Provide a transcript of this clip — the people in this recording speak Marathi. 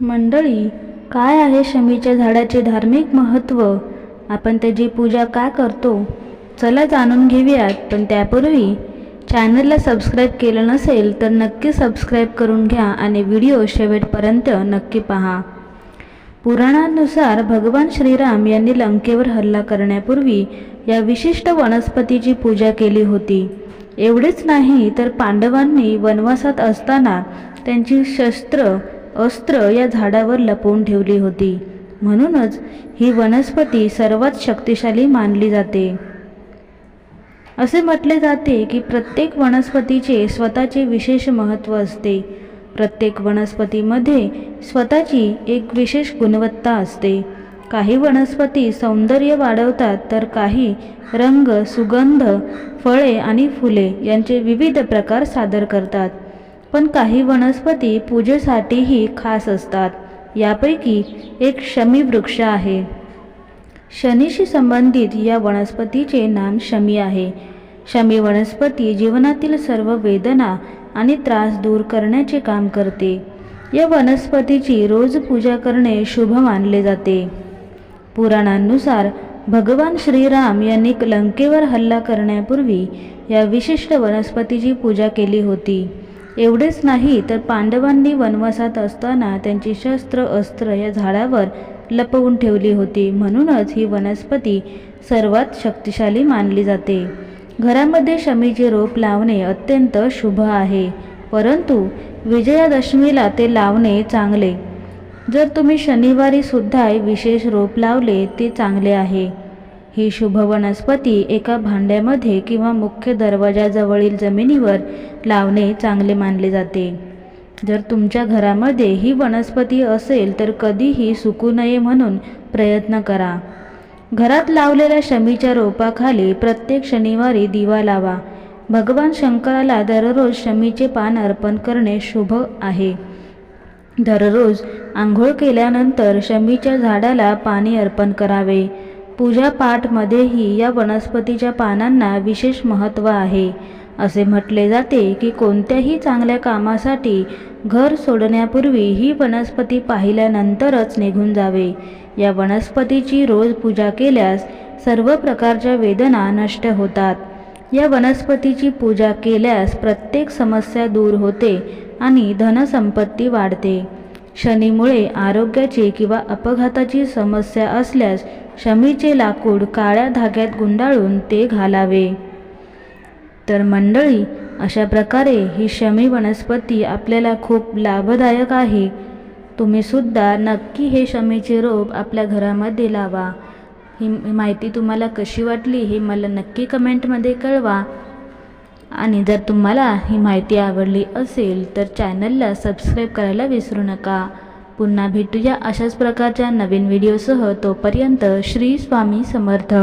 मंडळी काय आहे शमीच्या झाडाचे धार्मिक महत्त्व? आपण त्याची पूजा का करतो? चला जाणून घेऊयात पण त्यापूर्वी चॅनलला सबस्क्राईब केलं नसेल तर नक्की सबस्क्राईब करून घ्या आणि व्हिडिओ शेवटपर्यंत नक्की पहा. पुराणानुसार भगवान श्रीराम यांनी लंकेवर हल्ला करण्यापूर्वी या विशिष्ट वनस्पतीची पूजा केली होती. एवढेच नाही तर पांडवांनी वनवासात असताना त्यांची शस्त्र अस्त्र या झाडावर लपवून ठेवली होती. म्हणूनच ही वनस्पती सर्वात शक्तिशाली मानली जाते. असे म्हटले जाते की प्रत्येक वनस्पतीचे स्वतःचे विशेष महत्त्व असते. प्रत्येक वनस्पतीमध्ये स्वतःची एक विशेष गुणवत्ता असते. काही वनस्पती सौंदर्य वाढवतात तर काही रंग सुगंध फळे आणि फुले यांचे विविध प्रकार सादर करतात. पण काही वनस्पती पूजेसाठीही खास असतात. यापैकी एक शमी वृक्ष आहे. शनीशी संबंधित या वनस्पतीचे नाम शमी आहे. शमी वनस्पती जीवनातील सर्व वेदना आणि त्रास दूर करण्याचे काम करते. या वनस्पतीची रोज पूजा करणे शुभ मानले जाते. पुराणांनुसार भगवान श्रीराम यांनी लंकेवर हल्ला करण्यापूर्वी या विशिष्ट वनस्पतीची पूजा केली होती. एवढेच नाही तर पांडवांनी वनवासात असताना त्यांची शस्त्र अस्त्र या झाडावर लपवून ठेवली होती. म्हणूनच ही वनस्पती सर्वात शक्तिशाली मानली जाते. घरामध्ये शमीचे रोप लावणे अत्यंत शुभ आहे. परंतु विजयादशमीला ते लावणे चांगले. जर तुम्ही शनिवारी सुद्धा विशेष रोप लावले ते चांगले आहे. ही शुभ वनस्पती एका भांड्यामध्ये किंवा मुख्य दरवाजाजवळील जमिनीवर लावणे चांगले मानले जाते. जर तुमच्या घरामध्ये ही वनस्पती असेल तर कधीही सुकू नये म्हणून प्रयत्न करा. घरात लावलेल्या शमीच्या रोपाखाली प्रत्येक शनिवारी दिवा लावा. भगवान शंकराला दररोज शमीचे पान अर्पण करणे शुभ आहे. दररोज आंघोळ केल्यानंतर शमीच्या झाडाला पाणी अर्पण करावे. पूजापाठमध्येही या वनस्पतीच्या पानांना विशेष महत्त्व आहे. असे म्हटले जाते की कोणत्याही चांगल्या कामासाठी घर सोडण्यापूर्वी ही वनस्पती पाहिल्यानंतरच निघून जावे. या वनस्पतीची रोज पूजा केल्यास सर्व प्रकारच्या वेदना नष्ट होतात. या वनस्पतीची पूजा केल्यास प्रत्येक समस्या दूर होते आणि धनसंपत्ती वाढते. शनीमुळे आरोग्याची किंवा अपघाताची समस्या असल्यास शमीचे लाकूड काळ्या धाग्यात गुंडाळून ते घालावे. तर मंडळी अशा प्रकारे ही शमी वनस्पती आपल्याला खूप लाभदायक आहे. तुम्हीसुद्धा नक्की हे शमीचे रोप आपल्या घरामध्ये लावा. ही माहिती तुम्हाला कशी वाटली हे मला नक्की कमेंटमध्ये कळवा. आणि जर तुम्हाला ही माहिती आवडली असेल तर चॅनलला सबस्क्राईब करायला विसरू नका. पुन्हा भेटूया अशाच प्रकारच्या नवीन व्हिडिओसह. तोपर्यंत श्री स्वामी समर्थ.